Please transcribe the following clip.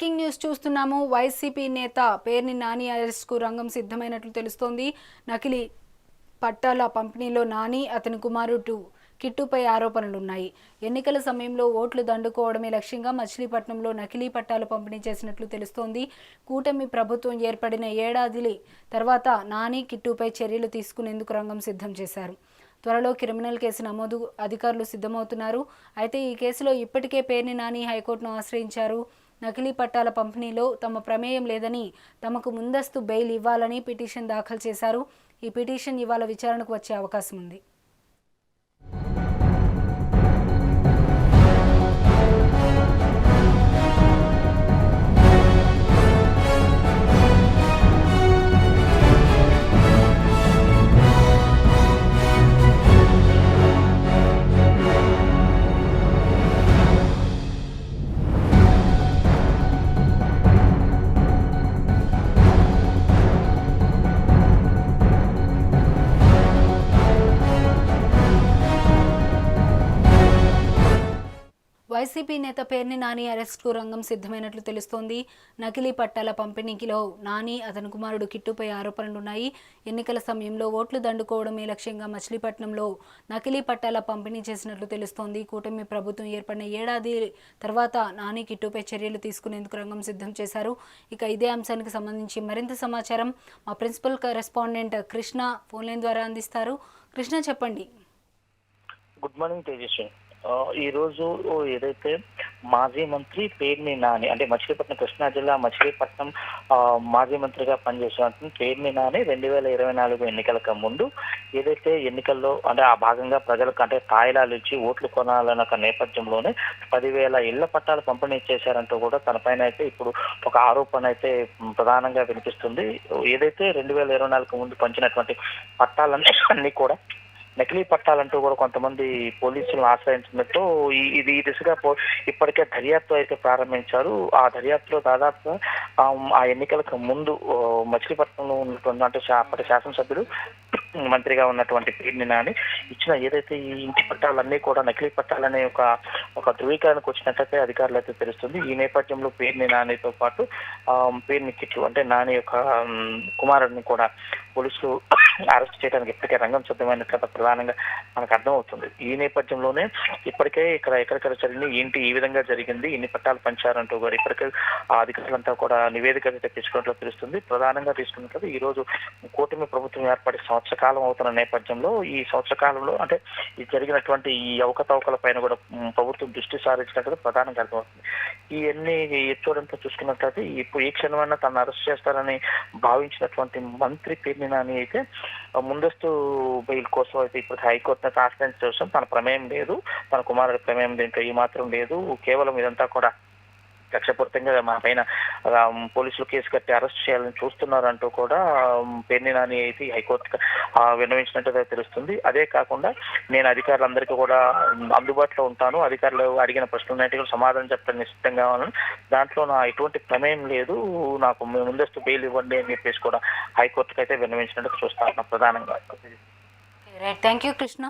Breaking news చూస్తున్నాము. YCP నేత పేర్ని నాని అరెస్ట్కు రంగం సిద్ధమైనట్లు తెలుస్తోంది. నకిలీ పట్టాల పంపిణీలో నాని అతని కుమారుడు కిట్టుపై ఆరోపణలున్నాయి. ఎన్నికల సమయంలో ఓట్లు దండుకోవడమే లక్ష్యంగా మచిలీపట్నంలో నకిలీ పట్టాలు పంపిణీ చేసినట్లు తెలుస్తోంది. కూటమి ప్రభుత్వం ఏర్పడిన ఏడాది తర్వాత నాని కిట్టుపై చర్యలు తీసుకునేందుకు రంగం సిద్ధం చేశారు. త్వరలో క్రిమినల్ కేసు నమోదు అధికారులు సిద్ధమవుతున్నారు. అయితే ఈ కేసులో ఇప్పటికే పేర్ని నాని హైకోర్టును ఆశ్రయించారు. నకిలీ పట్టాల పంపిణీలో తమ ప్రమేయం లేదని తమకు ముందస్తు బెయిల్ ఇవ్వాలని పిటిషన్ దాఖలు చేశారు. ఈ పిటిషన్ ఇవాళ విచారణకు వచ్చే అవకాశం ఉంది. వైసీపీ నేత పేర్ని నాని అరెస్ట్కు రంగం సిద్ధమైనట్లు తెలుస్తోంది. నకిలీ పట్టాల పంపిణీకిలో నాని అతని కుమారుడు కిట్టుపై ఆరోపణలున్నాయి. ఎన్నికల సమయంలో ఓట్లు దండుకోవడమే లక్ష్యంగా మచిలీపట్నంలో నకిలీ పట్టాల పంపిణీ చేసినట్లు తెలుస్తోంది. కూటమి ప్రభుత్వం ఏర్పడిన ఏడాది తర్వాత నాని కిట్టుపై చర్యలు తీసుకునేందుకు రంగం సిద్ధం చేశారు. ఇక ఇదే అంశానికి సంబంధించి మరింత సమాచారం మా ప్రిన్సిపల్ కరెస్పాండెంట్ కృష్ణ ఫోన్లైన్ ద్వారా అందిస్తారు. కృష్ణ చెప్పండి. గుడ్ మార్నింగ్ తేజస్వి ఈరోజు ఈ రోజు ఏదైతే మాజీ మంత్రి పేర్ని నాని అంటే మచిలీపట్నం కృష్ణా జిల్లా మచిలీపట్నం మాజీ మంత్రిగా పనిచేసినటువంటి పేర్ని నాని రెండు వేల ఇరవై నాలుగు ఎన్నికలకు ముందు ఏదైతే ఎన్నికల్లో అంటే ఆ భాగంగా ప్రజలకు అంటే తాయిలాలు ఇచ్చి ఓట్లు కొనాలన్న ఒక నేపథ్యంలోనే పదివేల ఇళ్ళ పట్టాలు పంపిణీ చేశారంటూ కూడా తన పైన అయితే ఇప్పుడు ఒక ఆరోపణ అయితే ప్రధానంగా వినిపిస్తుంది. ఏదైతే రెండు వేల ఇరవై నాలుగు ముందు పంచినటువంటి పట్టాలన్నీ అన్ని కూడా నకిలీ పట్టాలంటూ కూడా కొంతమంది పోలీసులను ఆశ్రయించినట్టు ఇది ఈ దిశగా పో- ఇప్పటికే దర్యాప్తు అయితే ప్రారంభించారు. ఆ దర్యాప్తులో దాదాపుగా ఆ, ఎన్నికలకు ముందు మచిలీపట్నంలో ఉన్నటువంటి అంటే అప్పటి శాసనసభ్యుడు మంత్రిగా ఉన్నటువంటి పేర్ని నాని ఇచ్చిన ఏదైతే ఈ ఇంటి పట్టాలన్నీ కూడా నకిలీ పట్టాలనే ఒక ఒక ధృవీకరణకు వచ్చినట్లయితే అధికారులు అయితే తెలుస్తుంది. ఈ నేపథ్యంలో పేర్ని నానితో పాటు పేరుని పేర్ని కిట్లు అంటే నాని యొక్క కుమారుడిని కూడా పోలీసులు అరెస్ట్ చేయడానికి ఇప్పటికే రంగం సిద్ధమైనట్లయితే ప్రధానంగా మనకు అర్థమవుతుంది. ఈ నేపథ్యంలోనే ఇప్పటికే ఇక్కడ ఎక్కడెక్కడ జరిగింది ఏంటి ఈ విధంగా జరిగింది ఇన్ని పట్టాలు పంచారంటూ కూడా ఇప్పటికే ఆ అధికారులంతా కూడా నివేదిక అయితే తెచ్చుకున్నట్లు తెలుస్తుంది. ప్రధానంగా తీసుకున్నట్లయితే ఈ రోజు కూటమి ప్రభుత్వం ఏర్పడి సంవత్సర కాలం అవుతున్న నేపథ్యంలో ఈ సంవత్సర కాలంలో అంటే ఇది జరిగినటువంటి ఈ అవకతవకల పైన కూడా ప్రభుత్వం దృష్టి సారించినట్టు ప్రధానంగా అర్థమవుతుంది. ఇవన్నీ ఎత్తువడంతో చూసుకున్నట్లయితే ఇప్పుడు ఈ క్షణమైనా తను అరెస్ట్ చేస్తారని భావించినటువంటి మంత్రి పేర్మినాని అయితే ముందస్తు బెయిల్ కోసం అయితే ఇప్పుడు హైకోర్టు ఆశ్రయించడం తన ప్రమేయం లేదు. తన కుమారుడి ప్రమేయం దీంట్లో ఈ మాత్రం లేదు. కేవలం ఇదంతా కూడా కక్షపూరితంగా మా పైన పోలీసులు కేసు కట్టి అరెస్ట్ చేయాలని చూస్తున్నారంటూ కూడా పెన్ని నాని అయితే హైకోర్టు విన్నవించినట్టు విన్నవించినట్టుగా తెలుస్తుంది. అదే కాకుండా నేను అధికారులందరికీ కూడా అందుబాటులో ఉంటాను. అధికారులు అడిగిన ప్రశ్నలు కూడా సమాధానం చెప్పడానికి సిద్ధంగా ఉన్నాను. దాంట్లో నా ఎటువంటి ప్రమేయం లేదు. నాకు ముందస్తు బెయిల్ ఇవ్వండి అని చెప్పేసి కూడా హైకోర్టుకు అయితే విన్నవించినట్టు చూస్తాను ప్రధానంగా. Right thank you Krishna